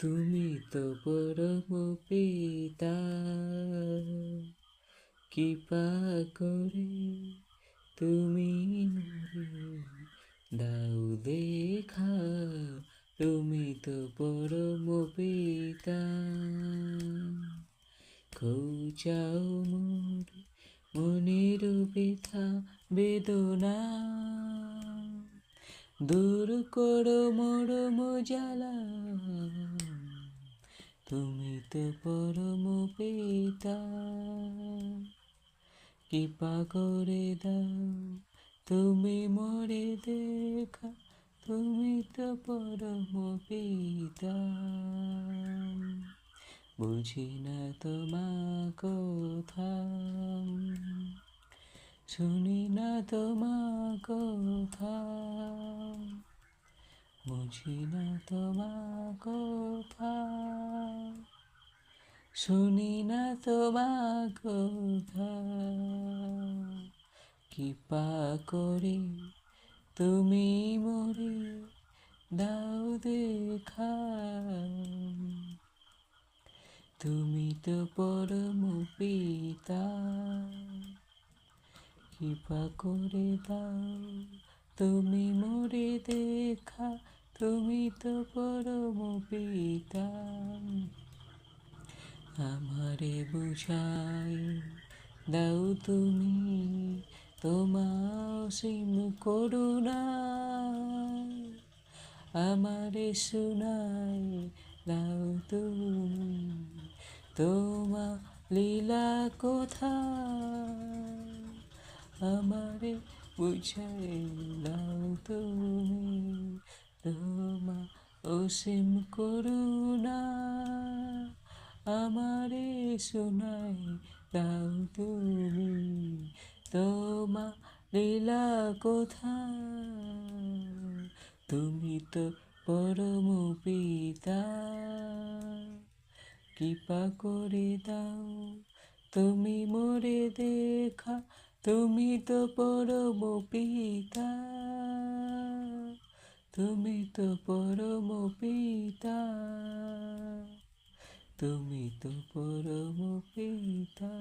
তুমি তো পরম পিতা। কৃপা করে তুমি দাও দেখা, তুমি তো পরম পিতা। খোঁচাও মোর মনের ব্যথা, বেদনা। দূর করো মোর মজালা তুমি তো পরম পিতা। কৃপা করে দাও, তুমি মরে দেখা, তুমি তো পরম পিতা। বুঝি না তোমা কথা শুনি না তোমা কথা বুঝি না তোমা কথা শুনি না তোমা কথা কৃপা করে তুমি মরে দাও দেখা। তুমি তো পরম পিতা, কৃপা করে দাও তুমি মোরে দেখা, তুমি তো পরম পিতা। আমারে বুঝাই, দাও তুমি তোমা অসীম করুণা। আমারে শুনাই, দাও তুমি তোমা লীলা কোথা। আমারে বুঝাই দাও তুমি তোমা অসীম করুণা আমারে শোনাই দাও তুমি তোমা লীলা কোথা তুমি তো পরম পিতা। কৃপা করে দাও তুমি মোরে দেখা তুমি তো পরম পিতা তুমি তো পরম পিতা তুমি তো পরম পিতা।